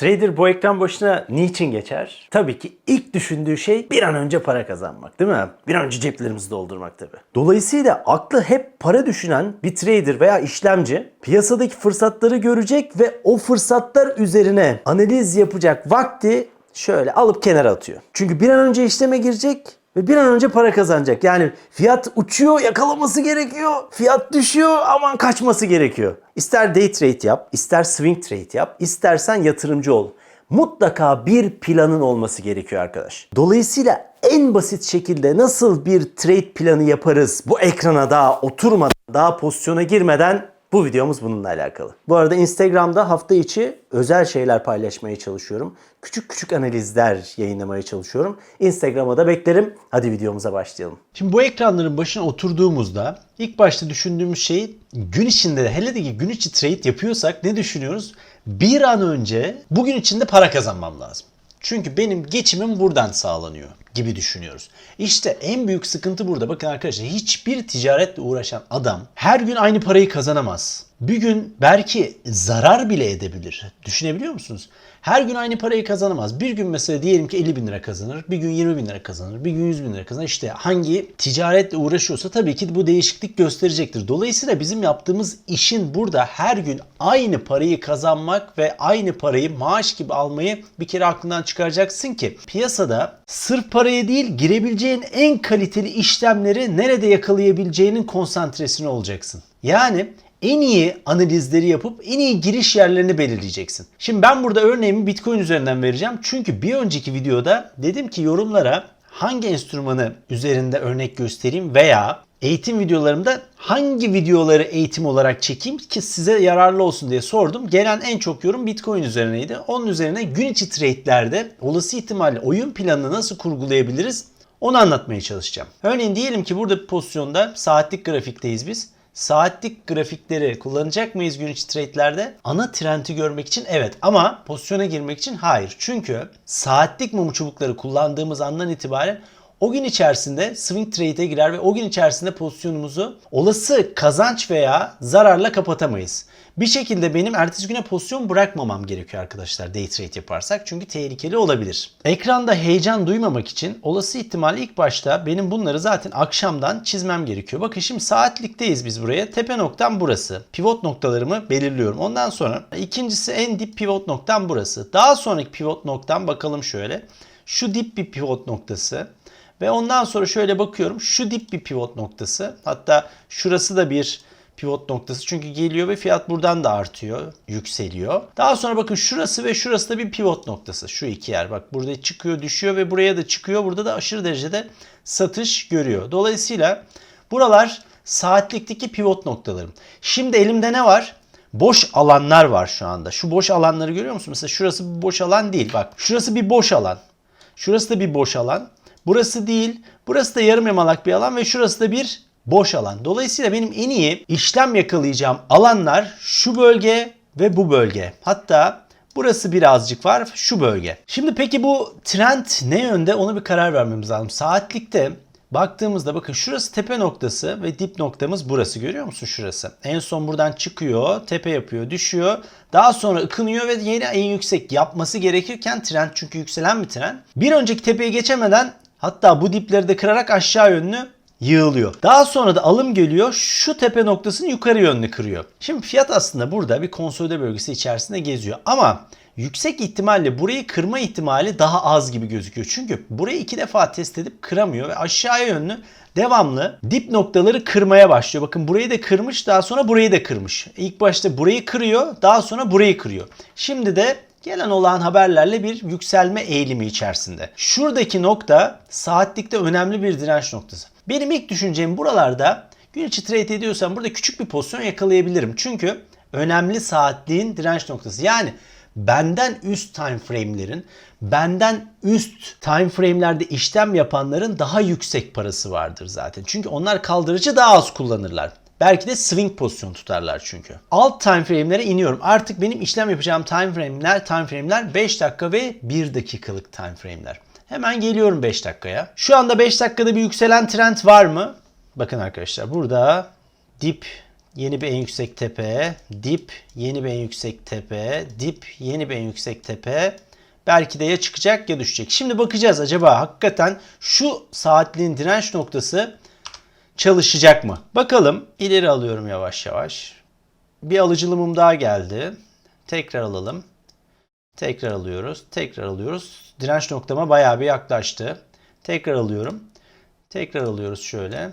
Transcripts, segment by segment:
Trader bu ekran başına niçin geçer? Tabii ki ilk düşündüğü şey bir an önce para kazanmak değil mi? Bir an önce ceplerimizi doldurmak tabii. Dolayısıyla aklı hep para düşünen bir trader veya işlemci piyasadaki fırsatları görecek ve o fırsatlar üzerine analiz yapacak vakti şöyle alıp kenara atıyor. Çünkü bir an önce işleme girecek ve bir an önce para kazanacak. Yani fiyat uçuyor yakalaması gerekiyor. Fiyat düşüyor aman kaçması gerekiyor. İster day trade yap, ister swing trade yap, istersen yatırımcı ol. Mutlaka bir planın olması gerekiyor arkadaş. Dolayısıyla en basit şekilde nasıl bir trade planı yaparız bu ekrana daha oturmadan, daha pozisyona girmeden bu videomuz bununla alakalı. Bu arada Instagram'da hafta içi özel şeyler paylaşmaya çalışıyorum. Küçük küçük analizler yayınlamaya çalışıyorum. Instagram'a da beklerim. Hadi videomuza başlayalım. Şimdi bu ekranların başına oturduğumuzda ilk başta düşündüğümüz şey gün içinde de hele de ki gün içi trade yapıyorsak ne düşünüyoruz? Bir an önce bugün içinde para kazanmam lazım. Çünkü benim geçimim buradan sağlanıyor gibi düşünüyoruz. İşte en büyük sıkıntı burada. Bakın arkadaşlar hiçbir ticaretle uğraşan adam her gün aynı parayı kazanamaz. Bir gün belki zarar bile edebilir. Düşünebiliyor musunuz? Her gün aynı parayı kazanamaz. Bir gün mesela diyelim ki 50 bin lira kazanır. Bir gün 20 bin lira kazanır. Bir gün 100 bin lira kazanır. İşte hangi ticaretle uğraşıyorsa tabii ki bu değişiklik gösterecektir. Dolayısıyla bizim yaptığımız işin burada her gün aynı parayı kazanmak ve aynı parayı maaş gibi almayı bir kere aklından çıkaracaksın ki piyasada sırf paraya değil girebileceğin en kaliteli işlemleri nerede yakalayabileceğinin konsantresine olacaksın. Yani en iyi analizleri yapıp en iyi giriş yerlerini belirleyeceksin. Şimdi ben burada örneğimi Bitcoin üzerinden vereceğim. Çünkü bir önceki videoda dedim ki yorumlara hangi enstrümanı üzerinde örnek göstereyim veya eğitim videolarımda hangi videoları eğitim olarak çekeyim ki size yararlı olsun diye sordum. Gelen en çok yorum Bitcoin üzerineydi. Onun üzerine gün içi trade'lerde olası ihtimalle oyun planını nasıl kurgulayabiliriz onu anlatmaya çalışacağım. Örneğin diyelim ki burada bir pozisyonda saatlik grafikteyiz biz. Saatlik grafikleri kullanacak mıyız gün içi trade'lerde? Ana trendi görmek için evet ama pozisyona girmek için hayır. Çünkü saatlik mum çubukları kullandığımız andan itibaren o gün içerisinde swing trade'e girer ve o gün içerisinde pozisyonumuzu olası kazanç veya zararla kapatamayız. Bir şekilde benim ertesi güne pozisyon bırakmamam gerekiyor arkadaşlar day trade yaparsak. Çünkü tehlikeli olabilir. Ekranda heyecan duymamak için olası ihtimalle ilk başta benim bunları zaten akşamdan çizmem gerekiyor. Bakın şimdi saatlikteyiz biz buraya. Tepe noktam burası. Pivot noktalarımı belirliyorum. Ondan sonra ikincisi en dip pivot noktam burası. Daha sonraki pivot noktam bakalım şöyle. Şu dip bir pivot noktası. Ve ondan sonra şöyle bakıyorum. Şu dip bir pivot noktası. Hatta şurası da bir pivot noktası. Çünkü geliyor ve fiyat buradan da artıyor, yükseliyor. Daha sonra bakın şurası ve şurası da bir pivot noktası. Şu iki yer. Bak burada çıkıyor, düşüyor ve buraya da çıkıyor. Burada da aşırı derecede satış görüyor. Dolayısıyla buralar saatlikteki pivot noktalarım. Şimdi elimde ne var? Boş alanlar var şu anda. Şu boş alanları görüyor musun? Mesela şurası bir boş alan değil. Bak şurası bir boş alan. Şurası da bir boş alan. Burası değil. Burası da yarım yamalak bir alan ve şurası da bir boş alan. Dolayısıyla benim en iyi işlem yakalayacağım alanlar şu bölge ve bu bölge. Hatta burası birazcık var şu bölge. Şimdi peki bu trend ne yönde onu bir karar vermemiz lazım. Saatlikte Baktığımızda bakın şurası tepe noktası ve dip noktamız burası görüyor musun şurası? En son buradan çıkıyor, tepe yapıyor, düşüyor. Daha sonra ıkınıyor ve yeni en yüksek yapması gerekirken trend çünkü yükselen bir trend. Bir önceki tepeye geçemeden hatta bu dipleri de kırarak aşağı yönlü yığılıyor. Daha sonra da alım geliyor şu tepe noktasını yukarı yönlü kırıyor. Şimdi fiyat aslında burada bir konsolide bölgesi içerisinde geziyor ama yüksek ihtimalle burayı kırma ihtimali daha az gibi gözüküyor. Çünkü burayı iki defa test edip kıramıyor ve aşağıya yönlü devamlı dip noktaları kırmaya başlıyor. Bakın burayı da kırmış daha sonra burayı da kırmış. İlk başta burayı kırıyor daha sonra burayı kırıyor. Şimdi de gelen olan haberlerle bir yükselme eğilimi içerisinde. Şuradaki nokta saatlikte önemli bir direnç noktası. Benim ilk düşüncem buralarda gün içi trade ediyorsam burada küçük bir pozisyon yakalayabilirim. Çünkü önemli saatliğin direnç noktası. Yani benden üst time frame'lerin, benden üst time frame'lerde işlem yapanların daha yüksek parası vardır zaten. Çünkü onlar kaldırıcı daha az kullanırlar. Belki de swing pozisyon tutarlar çünkü. Alt time frame'lere iniyorum. Artık benim işlem yapacağım time frame'ler, time frame'ler 5 dakika ve 1 dakikalık time frame'ler. Hemen geliyorum 5 dakikaya. Şu anda 5 dakikada bir yükselen trend var mı? Bakın arkadaşlar burada dip yeni bir en yüksek tepe, dip, yeni bir en yüksek tepe, dip, yeni bir en yüksek tepe. Belki de ya çıkacak ya düşecek. Şimdi bakacağız acaba hakikaten şu saatliğin direnç noktası çalışacak mı? Bakalım. İleri alıyorum yavaş yavaş. Bir alıcılımım daha geldi. Tekrar alalım. Tekrar alıyoruz. Tekrar alıyoruz. Direnç noktama bayağı bir yaklaştı. Tekrar alıyorum. Tekrar alıyoruz şöyle.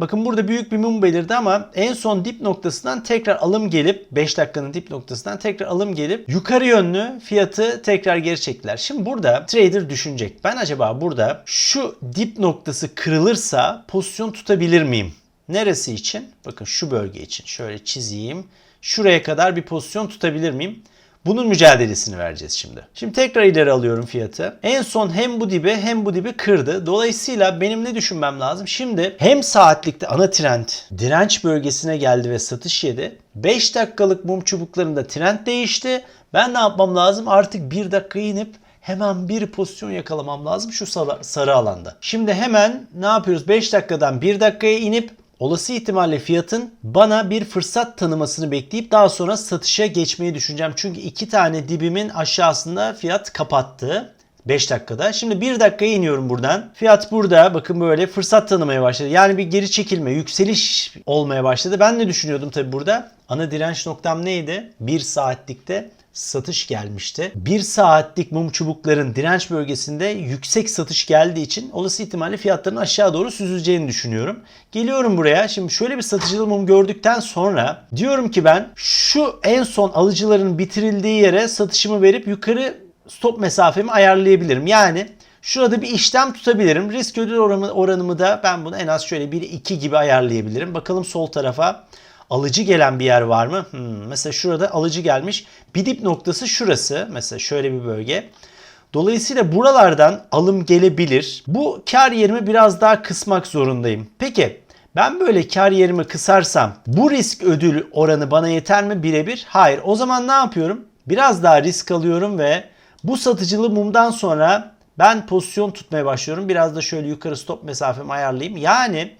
Bakın burada büyük bir mum belirdi ama en son dip noktasından tekrar alım gelip 5 dakikanın dip noktasından tekrar alım gelip yukarı yönlü fiyatı tekrar geri çektiler. Şimdi burada trader düşünecek. Ben acaba burada şu dip noktası kırılırsa pozisyon tutabilir miyim? Neresi için? Bakın şu bölge için. Şöyle çizeyim. Şuraya kadar bir pozisyon tutabilir miyim? Bunun mücadelesini vereceğiz şimdi. Şimdi tekrar ileri alıyorum fiyatı. En son hem bu dibi hem bu dibi kırdı. Dolayısıyla benim ne düşünmem lazım? Şimdi hem saatlikte ana trend direnç bölgesine geldi ve satış yedi. 5 dakikalık mum çubuklarında trend değişti. Ben ne yapmam lazım? Artık 1 dakika inip hemen bir pozisyon yakalamam lazım şu sarı, sarı alanda. Şimdi hemen ne yapıyoruz? 5 dakikadan 1 dakikaya inip olası ihtimalle fiyatın bana bir fırsat tanımasını bekleyip daha sonra satışa geçmeyi düşüneceğim. Çünkü iki tane dibimin aşağısında fiyat kapattı. 5 dakikada. Şimdi 1 dakikaya iniyorum buradan. Fiyat burada bakın böyle fırsat tanımaya başladı. Yani bir geri çekilme, yükseliş olmaya başladı. Ben ne düşünüyordum tabi burada? Ana direnç noktam neydi? 1 saatlikte satış gelmişti. 1 saatlik mum çubukların direnç bölgesinde yüksek satış geldiği için olası ihtimalle fiyatların aşağı doğru süzüleceğini düşünüyorum. Geliyorum buraya. Şimdi şöyle bir satıcılı mum gördükten sonra diyorum ki ben şu en son alıcıların bitirildiği yere satışımı verip yukarı stop mesafemi ayarlayabilirim. Yani Şurada bir işlem tutabilirim. Risk ödül oranımı, oranımı da ben bunu en az şöyle 1-2 gibi ayarlayabilirim. Bakalım sol tarafa alıcı gelen bir yer var mı? Hmm, mesela şurada alıcı gelmiş. Bir dip noktası şurası. Mesela şöyle bir bölge. Dolayısıyla buralardan alım gelebilir. Bu kar yerimi biraz daha kısmak zorundayım. Peki ben böyle kar yerimi kısarsam bu risk ödül oranı bana yeter mi birebir? Hayır. O zaman ne yapıyorum? Biraz daha risk alıyorum ve bu satıcılı mumdan sonra ben pozisyon tutmaya başlıyorum. Biraz da şöyle yukarı stop mesafemi ayarlayayım. Yani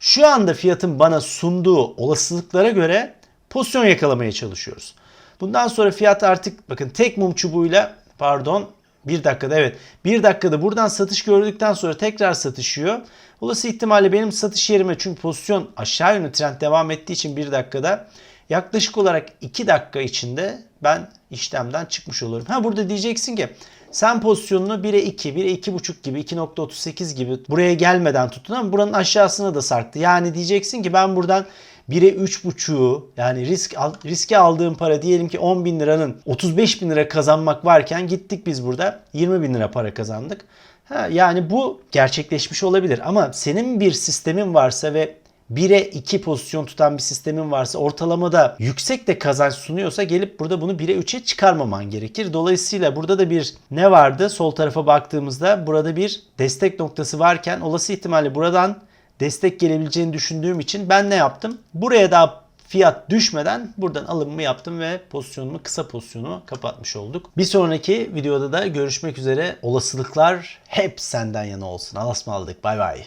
şu anda fiyatın bana sunduğu olasılıklara göre pozisyon yakalamaya çalışıyoruz. Bundan sonra fiyat artık bakın tek mum çubuğuyla pardon bir dakikada evet bir dakikada buradan satış gördükten sonra tekrar satışıyor. Olası ihtimalle benim satış yerime çünkü pozisyon aşağı yönlü trend devam ettiği için bir dakikada yaklaşık olarak 2 dakika içinde ben işlemden çıkmış olurum. Ha burada diyeceksin ki sen pozisyonunu 1'e 2, 1'e 2.5 gibi, 2.38 gibi buraya gelmeden tuttun ama buranın aşağısına da sarktı. Yani diyeceksin ki ben buradan 1'e 3.5'u yani risk riske aldığım para diyelim ki 10 bin liranın 35 bin lira kazanmak varken gittik biz burada 20 bin lira para kazandık. Ha, yani bu gerçekleşmiş olabilir ama senin bir sistemin varsa ve 1'e 2 pozisyon tutan bir sistemin varsa ortalamada yüksek de kazanç sunuyorsa gelip burada bunu 1'e 3'e çıkarmaman gerekir. Dolayısıyla burada da bir ne vardı? Sol tarafa baktığımızda burada bir destek noktası varken olası ihtimalle buradan destek gelebileceğini düşündüğüm için ben ne yaptım? Buraya daha fiyat düşmeden buradan alımımı yaptım ve pozisyonumu kısa pozisyonumu kapatmış olduk. Bir sonraki videoda da görüşmek üzere. Olasılıklar hep senden yana olsun. Alasma aldık. Bay bay.